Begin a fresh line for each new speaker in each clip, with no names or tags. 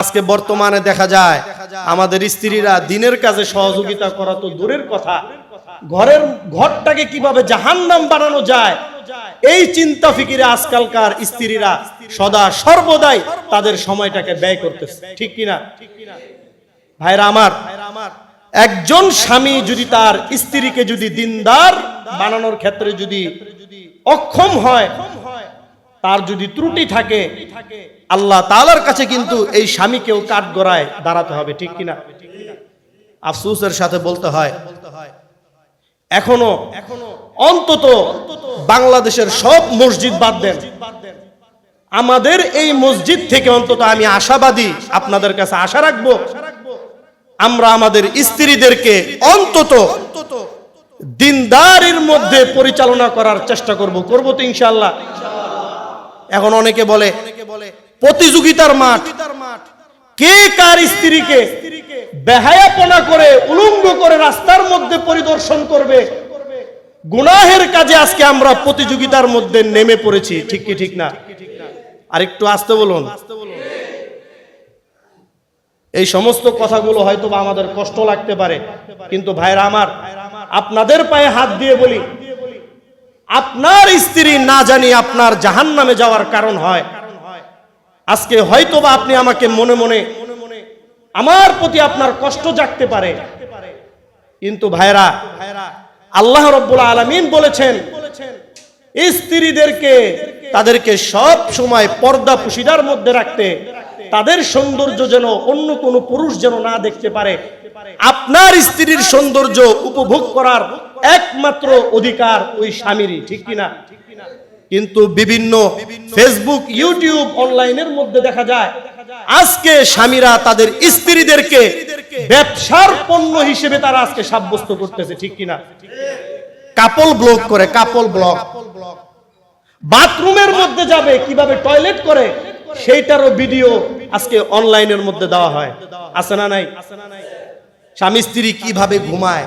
আজকে বর্তমানে দেখা যায়, আমাদের স্ত্রীরা দিনের কাজে সহযোগিতা করা তো দূরের কথা। ঘরের ঘরটাকে কীভাবে জাহান্নাম বানানো যায়, এই চিন্তা ফিকিরে আজকালকার স্ত্রীরা সদা সর্বদাই তাদের সময়টাকে ব্যয় করতেছে। ঠিক কিনা? ভাইরা আমার, একজন স্বামী যদি তার স্ত্রীকে যদি দিনদার বানানোর ক্ষেত্রে যদি অক্ষম হয় তার যদি ত্রুটি থাকে আল্লাহ তাআলার কাছে কিন্তু এই স্বামীকেও কাঠ গড়ায় দাঁড়াতে হবে ঠিক কিনা? আফসোসের সাথে বলতে হয় এখনও এখনও অন্তত বাংলাদেশের সব মসজিদ বাদ দেন। আমাদের এই মসজিদ থেকে অন্তত আমি আশাবাদী আপনাদের কাছে আশা রাখব আমরা আমাদের স্ত্রীদেরকে অন্তত দিনদারির মধ্যে পরিচালনা করার চেষ্টা করব করব তো ইনশাল্লাহ এখন অনেকে বলে, প্রতিযোগিতার মাঠ। কে কার স্ত্রীকে বেহায়াপনা করে, উলঙ্গ করে রাস্তার মধ্যে পরিদর্শন করবে? গুনাহের কাজে আজকে আমরা প্রতিযোগিতার মধ্যে নেমে পড়েছি, ঠিক কি ঠিক না? আর একটু আসতে বলুন। এই সমস্ত কথাগুলো হয়তো আমাদের কষ্ট লাগতে পারে, কিন্তু ভাইরা আমার, আপনাদের পায়ে হাত দিয়ে বলি আপনার স্ত্রী না জানি আপনার জাহান নামে যাওয়ার কারণ হয়। আজকে হয়তো বা আপনি আমাকে মনে মনে আমার প্রতি আপনার কষ্ট জাগতে পারে। কিন্তু ভাইরা আল্লাহ রব্বুল আলমিন বলেছেন স্ত্রীদেরকে তাদেরকে সব সময় পর্দা পুশিদার মধ্যে রাখতে, তাদের সৌন্দর্য যেন অন্য কোনো পুরুষ যেন না দেখতে পারে। আপনার স্ত্রীর সৌন্দর্য উপভোগ করার একমাত্র অধিকার ওই স্বামীরই, ঠিক কিনা? কিন্তু বিভিন্ন ফেসবুক ইউটিউব অনলাইনের মধ্যে দেখা যায়, আজকে স্বামীরা তাদের স্ত্রীদেরকে ব্যবসার পণ্য হিসেবে তারা আজকে সাব্যস্ত করতেছে, ঠিক কিনা? কাপল ব্লগ করে, কাপল ব্লগ বাথরুমের মধ্যে যাবে, কীভাবে টয়লেট করে, সেইটারও ভিডিও আজকে অনলাইনের মধ্যে দেওয়া হয়। আছে না নাই? স্বামী স্ত্রী কীভাবে ঘুমায়?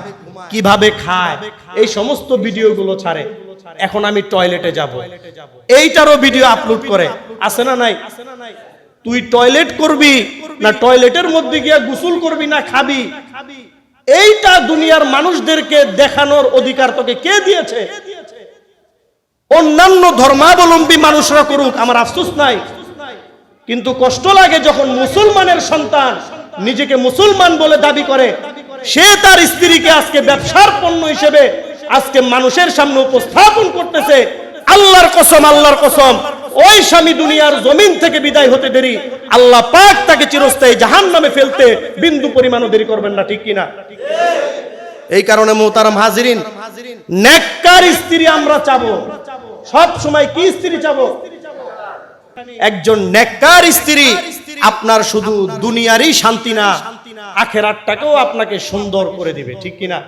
কীভাবে খায়, এই সমস্ত ভিডিওগুলো ছাড়ে। এখন আমি টয়লেটে যাব। এইটারও ভিডিও আপলোড করে। আছে না নাই? তুই টয়লেট করবি না টয়লেটের মধ্যে গিয়ে গোসল করবি না খাবি? এইটা দুনিয়ার মানুষদেরকে দেখানোর অধিকার তোকে কে দিয়েছে? অন্যান্য ধর্মাবলম্বী মানুষরা করুক, আমার আফসোস নাই। কিন্তু কষ্ট লাগে যখন মুসলমানের সন্তান নিজেকে মুসলমান বলে দাবি করে। সে তার স্ত্রীকে আজকে ব্যবসার পণ্য হিসেবে আজকে মানুষের সামনে উপস্থাপন করতেছে। আল্লাহর কসম আল্লাহর কসম। ওই স্বামী দুনিয়ার জমিন থেকে বিদায় হতে দেরি। আল্লাহ পাক তাকে চিরস্থায়ী জাহান নামে ফেলতে বিন্দু পরিমাণও দেরি করবেন না, ঠিক কিনা? এই কারণে মোহতারাম হাজিরিন, নেককার স্ত্রী আমরা চাবো। সব সময় কি স্ত্রী চাবো? একজন নেককার স্ত্রী আপনার শুধু দুনিয়ারই শান্তি না আখেরাতটাকেও আপনাকে সুন্দর করে দিবে ঠিক কিনা?